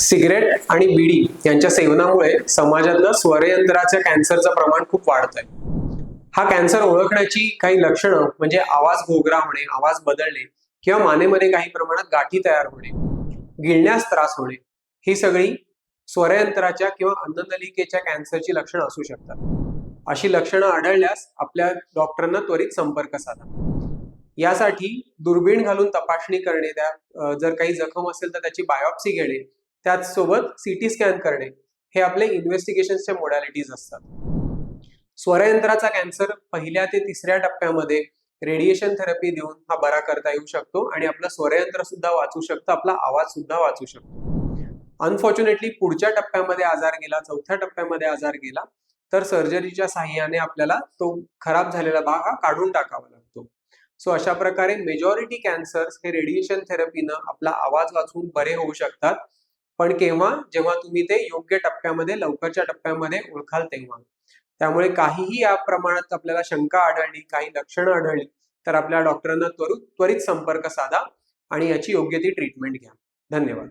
Cigarette आणि बिडी यांच्या सेवनामुळे समाजातलं स्वरयंत्राच्या कॅन्सरचं प्रमाण खूप वाढत आहे हा कॅन्सर ओळखण्याची काही लक्षणं म्हणजे आवाज घोगरा होणे आवाज बदलणे किंवा मानेमध्ये काही प्रमाणात गाठी तयार होणे गिळण्यास त्रास होणे ही सगळी स्वरयंत्राच्या किंवा अन्ननलिकेच्या कॅन्सरची लक्षणं असू शकतात. अशी लक्षणं आढळल्यास आपल्या डॉक्टरांना त्वरित संपर्क साधा. यासाठी दुर्बीण घालून तपासणी करणे त्या जर काही जखम असेल तर त्याची बायोप्सी घेणे त्याचसोबत सिटी स्कॅन करणे हे आपले इन्व्हेस्टिगेशनचे मोडॅलिटीज असतात. स्वरयंत्राचा कॅन्सर पहिल्या ते तिसऱ्या टप्प्यामध्ये रेडिएशन थेरपी देऊन हा बरा करता येऊ शकतो आणि आपलं स्वरयंत्र सुद्धा वाचू शकतं आपला आवाज सुद्धा वाचू शकतो. अनफॉर्च्युनेटली पुढच्या टप्प्यामध्ये आजार गेला चौथ्या टप्प्यामध्ये आजार गेला तर सर्जरीच्या साह्याने आपल्याला तो खराब झालेला भाग हा काढून टाकावा लागतो. सो अशा प्रकारे मेजॉरिटी कॅन्सर्स हे रेडिएशन थेरपीनं आपला आवाज वाचवून बरे होऊ शकतात. पण केव्हा? जेव्हा तुम्ही ते योग्य टप्प्यामध्ये लवकरच्या टप्प्यामध्ये ओळखाल तेव्हा. त्यामुळे काहीही या प्रमाणात आपल्याला शंका आढळली काही लक्षणं आढळली तर आपल्या डॉक्टरांना त्वरित त्वरित संपर्क साधा आणि याची योग्य ती ट्रीटमेंट घ्या. धन्यवाद.